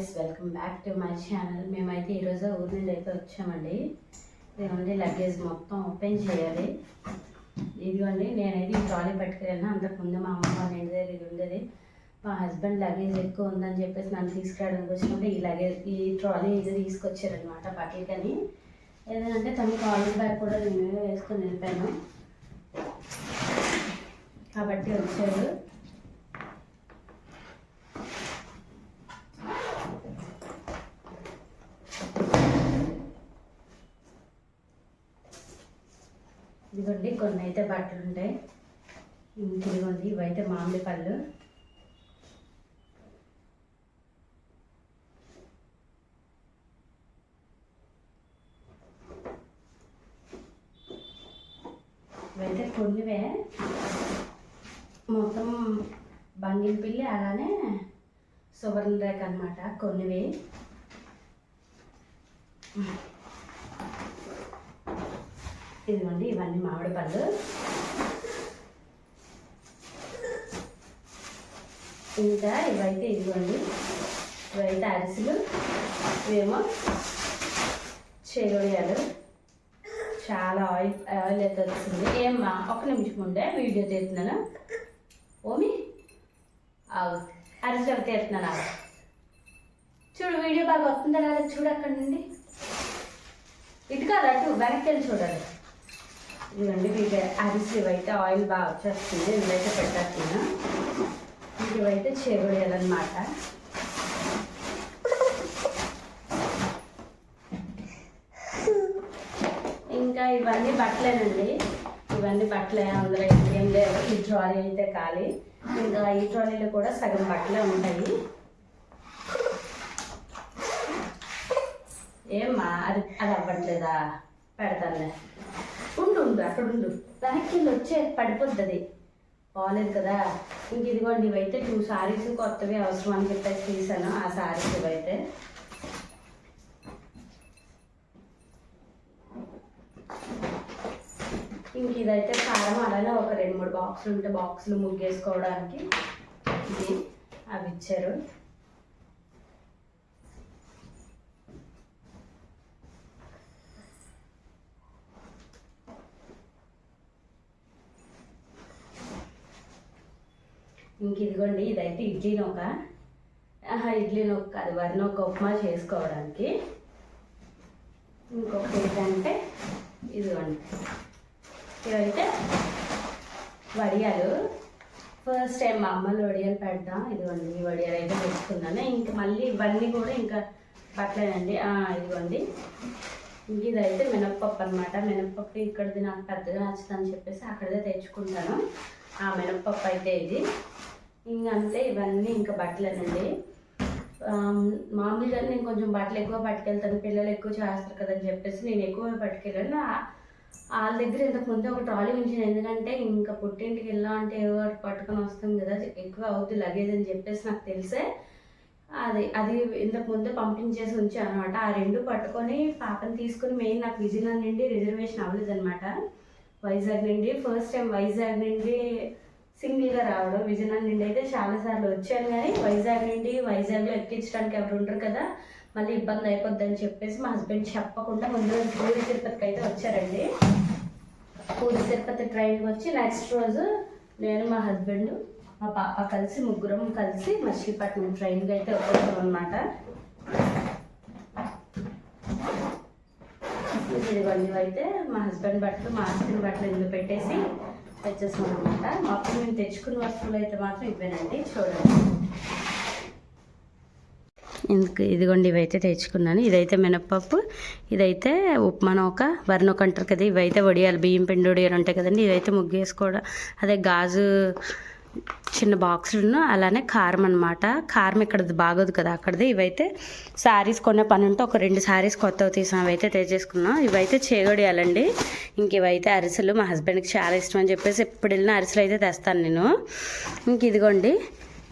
Guys welcome back to my channel మేమైతే ఈరోజు ఊరి నుండి అయితే వచ్చామండి. ఇదిగోండి లగేజ్ మొత్తం ఓపెన్ చేయాలి. ఇదిగోండి నేనైతే ఈ ట్రాలీ పట్టుకెళ్ళాను. అంతకుముందు మా అమ్మ వాళ్ళ ఇంటి దగ్గర ఇది ఉండేది. మా హస్బెండ్ లగేజ్ ఎక్కువ ఉందని చెప్పేసి నన్ను తీసుకురావడానికి వచ్చినప్పుడు ఈ లగేజ్ ఈ ట్రాలీ ఇది తీసుకొచ్చారనమాట బట్టలకని ఏదంటే తను ట్రాలీ బ్యాగ్ కూడా నేను వేసుకొని వెళ్ళిపోయాను. కాబట్టి వచ్చారు. ఇదిగోండి కొన్ని అయితే బట్టలు ఉంటాయి. ఇదిగోండి ఇవైతే మామిడి పళ్ళు. ఇవైతే కొన్నివే. మొత్తం బంగిల్ పిల్లి అలానే సువర్ణ రేఖ అనమాట కొన్నివి. ఇదిగోండి ఇవన్నీ మామిడి పళ్ళు ఇంకా ఇవైతే ఇదిగోండి ఇవైతే అరిసెలు ఇవేమో చేగొడియాలు చాలా ఆయిల్ ఆయిల్ అయితే వచ్చింది. ఏమ్మా ఒక నిమిషం ఉండే వీడియో తీస్తున్నాను. ఓమి అవు అరిసెలు తీస్తున్నాను చూడు వీడియో బాగా వస్తుందా రాలేదు చూడు అక్కడ నుండి. ఇటు కాదు అటు వెనక్కి వెళ్ళి చూడాలి ఇదండి మీకు అరిసి ఇవైతే ఆయిల్ బాగా వచ్చేస్తుంది. ఇవైతే పెట్టేస్తున్నా. ఇవైతే చేగొడేయాలన్నమాట. ఇంకా ఇవన్నీ బట్టలేనండి ఇవన్నీ బట్టలే అందులో ఏం లేవు ఈ ట్రాలీ అయితే ఖాళీ. ఇంకా ఈ ట్రాలీలో కూడా సగం బట్టలే ఉంటాయి. ఏమ్మా అది అది అవ్వట్లేదా? పెడతానులే. ఉండు ఉండు అక్కడ ఉండు వెనక్కి వచ్చే పడిపోద్ది బాగలేదు కదా. ఇంక ఇదిగోండి ఇవైతే టూ సారీస్ కొత్తవి అవసరం అని చెప్పేసి తీసాను ఆ సారీస్ ఇవైతే. ఇంక ఇదైతే కారం అలానే ఒక రెండు మూడు బాక్సులు ఉంటే బాక్సులు ముగ్గేసుకోవడానికి ఇది. అవి ఇచ్చారు. ఇంక ఇదిగోండి ఇదైతే ఇడ్లీ నొక్క ఇడ్లీ నొక్క అది వరి నొక్క ఉప్మా చేసుకోవడానికి. ఇంకొకటి ఏంటంటే ఇదిగోండి. ఇవైతే వడియాలు. ఫస్ట్ టైం మా అమ్మలు వడియాలు పెడతాం ఇదిగోండి ఈ వడియాలు అయితే తెచ్చుకున్నాను ఇంకా మళ్ళీ ఇవన్నీ కూడా ఇంకా పట్టలేదండి. ఇదిగోండి. ఇంక ఇదైతే మినప్పప్పు అనమాట మినప్పప్పు ఇక్కడది నాకు పెద్దగా నచ్చుతుందని చెప్పేసి అక్కడదే తెచ్చుకుంటాను. ఆ మినప్పప్పు అయితే ఇది. ఇంకంతే ఇవన్నీ ఇంకా బట్టలేనండి మామూలుగా నేను కొంచెం బట్టలు ఎక్కువ పట్టుకెళ్తాను పిల్లలు ఎక్కువ చేస్తారు కదని చెప్పేసి నేను ఎక్కువ పట్టుకెళ్ళాను. వాళ్ళ దగ్గర ఇంతకు ముందు ఒక ట్రాలీ ఉంచాను ఎందుకంటే ఇంకా పుట్టింటికి వెళ్ళా అంటే ఏదో పట్టుకొని వస్తాం కదా ఎక్కువ అవుద్ది లగేజ్ అని చెప్పేసి నాకు తెలిసే. అది అది ఇంతకు ముందు పంపించేసి ఉంచాను అనమాట ఆ రెండు పట్టుకొని పాపని తీసుకుని మెయిన్ నాకు విజయనగరం నుండి రిజర్వేషన్ అవ్వలేదు అనమాట వైజాగ్ నుండి ఫస్ట్ టైం వైజాగ్ నుండి సింగిల్గా రావడం. విజయనగరం నుండి అయితే చాలాసార్లు వచ్చాను కానీ వైజాగ్ నుండి వైజాగ్లో ఎక్కించడానికి ఎవరు ఉండరు కదా. మళ్ళీ ఇబ్బంది అయిపోద్ది అని చెప్పేసి మా హస్బెండ్ చెప్పకుండా ముందు రోజు పూరి తిరుపతికి అయితే వచ్చారండి. పూరి తిరుపతి ట్రైన్కి వచ్చి నెక్స్ట్ రోజు నేను మా హస్బెండ్ మా పాప కలిసి ముగ్గురం కలిసి మచిలీపట్నం ట్రైన్కి అయితే వచ్చేసాం అనమాట ఇదిగోండి అయితే మా హస్బెండ్ బట్టలు మా హస్బెండ్ బట్టలు ఇందులో పెట్టేసి వచ్చేసాం అనమాట మొత్తం మేము తెచ్చుకున్న వస్తువులు అయితే మాత్రం ఇవేనండి చూడండి. ఇందుకు ఇదిగోండి ఇవైతే తెచ్చుకున్నాను. ఇదైతే మినప్పప్పు ఇదైతే ఉప్మా ఒక వర్ణొక అంటారు కదా ఇవైతే వడియాలు బియ్యం పిండి వడియాలు ఉంటాయి కదండి ఇవైతే ముగ్గేసుకోవడం అదే గాజు చిన్న బాక్సులను అలానే కారం అనమాట కారం ఇక్కడది బాగోదు కదా అక్కడది. ఇవైతే శారీస్ కొనే పని ఉంటే ఒక రెండు శారీస్ కొత్తవి తీసాం. అవైతే తెచ్చేసుకున్నాం. ఇవైతే చేగొడియాలండి. ఇంక ఇవైతే అరిసెలు మా హస్బెండ్కి చాలా ఇష్టం అని చెప్పేసి ఎప్పుడు వెళ్ళినా అరిసెలు అయితే తెస్తాను నేను. ఇంక ఇదిగోండి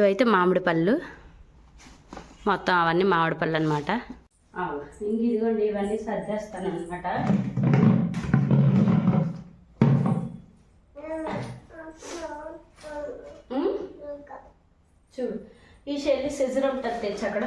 ఇవైతే మామిడి పళ్ళు. మొత్తం అవన్నీ మామిడి పళ్ళు అనమాట ఇంక ఇదిగోండి ఇవన్నీ సర్దేస్తాను అనమాట చూడు. ఈ షెల్లి సిజర్ ఉంటుంది తెచ్చు అక్కడ?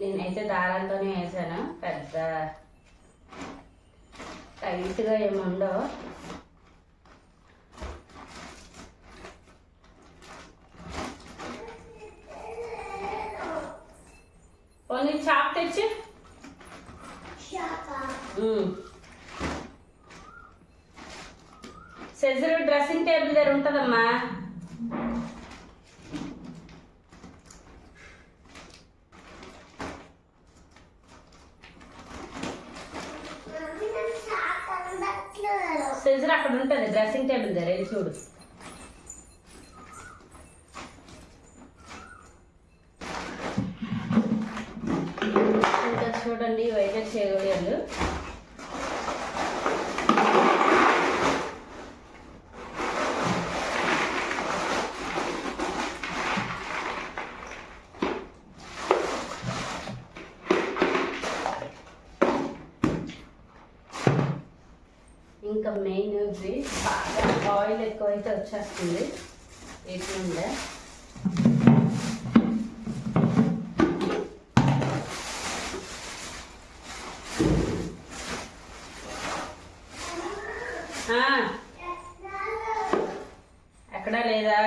నేనైతే దారాలతోనే వేసాను. పెద్ద టైట్గా ఏముండో ఓన్లీ చాప్ తెచ్చి? సెజరు డ్రెస్సింగ్ టేబుల్ దగ్గర ఉంటుందమ్మా. సెజర్ అక్కడ ఉంటుంది డ్రెస్సింగ్ టేబుల్ దగ్గర. వెళ్ళి చూడు. ఇంకా చూడండి వైజాగ్ చేయగలిగాను ఇంకా మెయిన్ ఇది బాగా ఆయిల్ ఎక్కువైతే వచ్చేస్తుంది. ఆ, ఎక్కడా లేదా?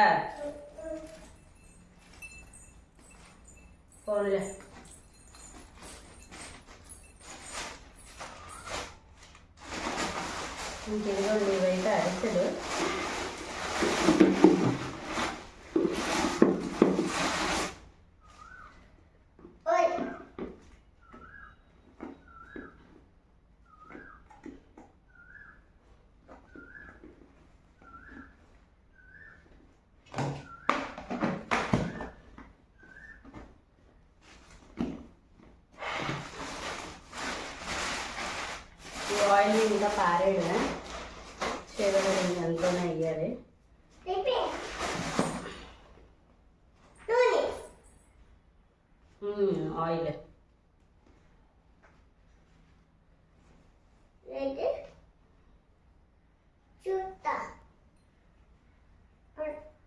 ఫోన్లే ఇంకెదిగోండి ఇవైతే అరిసెలు ఈ ఆయిల్ ఇంకా పారేయడమే ఎంతోనే అయ్యాలి ఆయిల్.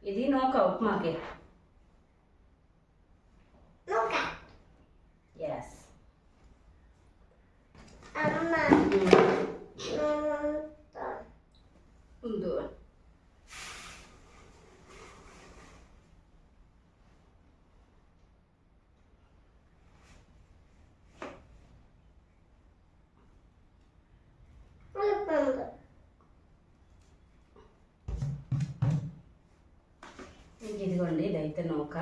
ఇది నూక ఉప్మాకి ఎస్ ఉండు ఇంక ఇదిగోండి ఇదైతే నూక.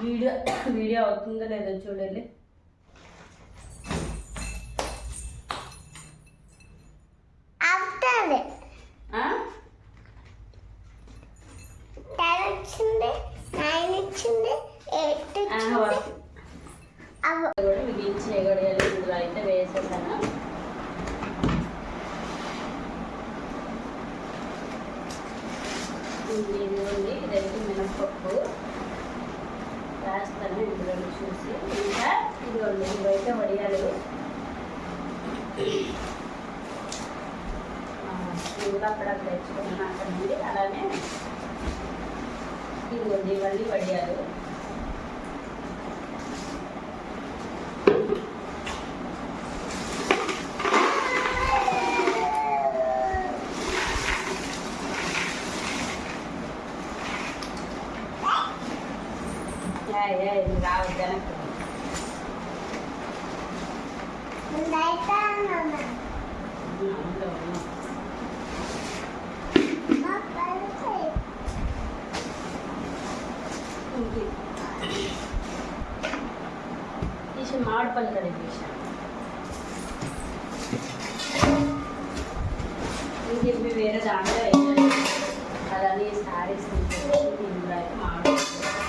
వీడియో వీడియో అవుతుందో లేదో చూడండి ఆ? వచ్చింది నైన్ ఇచ్చింది ఎయిట్ ఆ, ఇచ్చింది వస్తుంది. అవి కూడా మిగిలించి ఎగడేయాలి ఇందులో అయితే వేసేసాను ఇది ఇదిగోండి ఇదైతే మినప్పప్పు వేస్తాను ఇందులో చూసి ఇంకా ఇదిగోండి ఇవైతే వడియాలు ఇంకా అక్కడ తెచ్చుకున్నాను అక్కడ నుండి అలానే ఇదిగోండి ఇవన్నీ వడియాలు ఏయ్, ఏయ్, నువ్వు రావద్దు వెనక్కి. ముందైతే నాన్న ఉన్నా, ఉండు, ఉన్నా. మా కలిసి ఇంకి. తీసి మామిడి కదా ఇంక ఇవి వేరే దాంట్లో వేయాలి అలానే సారీస్ ఇందులో మామిడి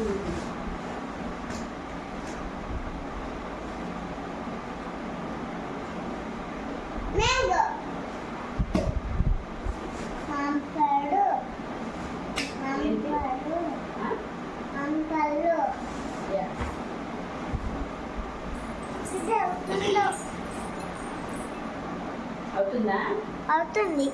ఉమ్. మ్యాంగో. Yeah. ఇది అవుతుందో? అవుతుందా? అవుతుంది.